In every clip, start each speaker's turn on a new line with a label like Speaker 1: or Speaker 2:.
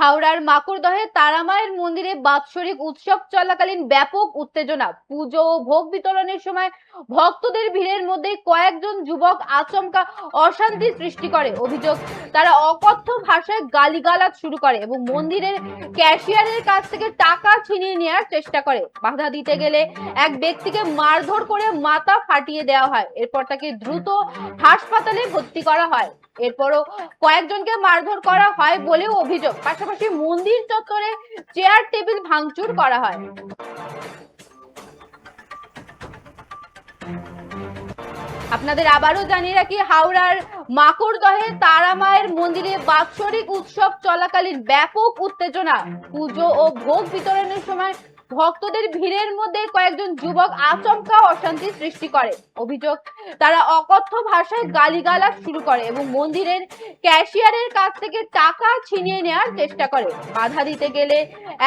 Speaker 1: হাওড়ার মাকুড়দহে তারামায়ের মন্দিরে বাৎসরিক উৎসব চলাকালীন ব্যাপক উত্তেজনা। পুজো ও ভোগ বিতরণের সময় ভক্তদের ভিড়ের মধ্যে কয়েকজন যুবক আচমকা অশান্তি সৃষ্টি করে। অভিযোগ, তারা অকথ্য ভাষায় গালিগালাজ শুরু করে এবং মন্দিরের ক্যাশিয়ারের কাছ থেকে টাকা ছিনিয়ে নেওয়ার চেষ্টা করে। বাধা দিতে গেলে এক ব্যক্তিকে মারধর করে মাথা ফাটিয়ে দেওয়া হয়। এরপর তাকে দ্রুত হাসপাতালে ভর্তি করা হয়। এরপরও কয়েকজনকে মারধর করা হয় বলেও অভিযোগ। পাশাপাশি মন্দির চত্বরে চেয়ার টেবিল ভাঙচুর করা হয়। আপনাদের আবারও জানিয়ে রাখি, হাওড়ার মাকড়দহে তারামায়ের মন্দিরে বাৎসরিক উৎসব চলাকালীন ব্যাপক উত্তেজনা। পুজো ও ভোগ বিতরণের সময় ভক্তদের ভিড়ের মধ্যে কয়েকজন যুবক আচমকা অশান্তি সৃষ্টি করে। অভিযোগ, তারা অকথ্য ভাষায় গালিগালাজ শুরু করে এবং মন্দিরের ক্যাশিয়ারের কাছ থেকে টাকা ছিনিয়ে নেওয়ার চেষ্টা করে। বাধা দিতে গেলে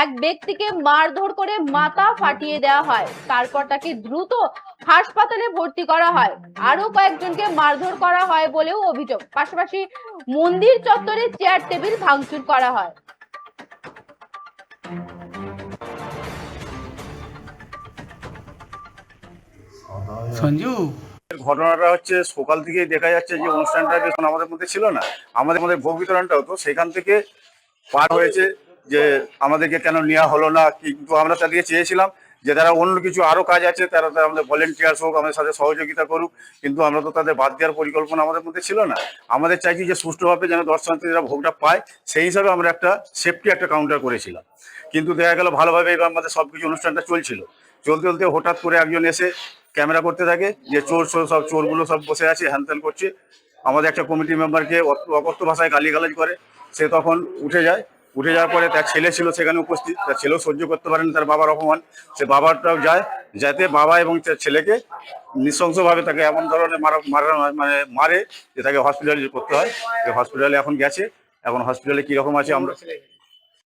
Speaker 1: এক ব্যক্তিকে মারধর করে মাথা ফাটিয়ে দেওয়া হয়। তারপর তাকে দ্রুত হাসপাতালে ভর্তি করা হয়। আরও কয়েকজনকে মারধর করা হয় বলেও অভিযোগ। পাশাপাশি মন্দির চত্বরে চেয়ার টেবিল ভাঙচুর করা হয়।
Speaker 2: সঞ্জু?
Speaker 3: ঘটনাটা হচ্ছে সকাল থেকেই দেখা যাচ্ছে যে অনুষ্ঠানটা যখন আমাদের মধ্যে ছিল না, আমাদের মধ্যে ভোগ বিতরণটা হতো সেখান থেকে পার হয়েছে যে আমাদেরকে কেন নেওয়া হলো না, কিন্তু আমরা তাদেরকে চেয়েছিলাম যে তারা অন্য কিছু আরও কাজ আছে, তারা তারা আমাদের ভলেন্টিয়ার্স হোক, আমাদের সাথে সহযোগিতা করুক, কিন্তু আমরা তো তাদের বাদ দেওয়ার পরিকল্পনা আমাদের মধ্যে ছিল না। আমাদের চাইছি যে সুষ্ঠুভাবে যেন দর্শনার্থীরা ভোগটা পায়, সেই হিসাবে আমরা একটা সেফটি একটা কাউন্টার করেছিলাম। কিন্তু দেখা গেল ভালোভাবে এবার আমাদের সবকিছু অনুষ্ঠানটা চলছিল। চলতে চলতে হঠাৎ করে একজন এসে ক্যামেরা করতে থাকে, যে চোর চোর সব, চোরগুলো সব বসে আছে হ্যানত্যান করছে। আমাদের একটা কমিটি মেম্বারকে অকথ্য ভাষায় গালিগালাজ করে, সে তখন উঠে যায়। উঠে যাওয়ার পরে তার ছেলে ছিল সেখানে উপস্থিত, তার ছেলেও সহ্য করতে পারেন, তার বাবার অপমান। সে বাবাটাও যায়, যাতে বাবা এবং তার ছেলেকে নৃশংসভাবে তাকে এমন ধরনের মারা মারা মানে মারে, যে তাকে হসপিটালে করতে হয়। হসপিটালে এখন গেছে, এখন হসপিটালে কীরকম আছে আমরা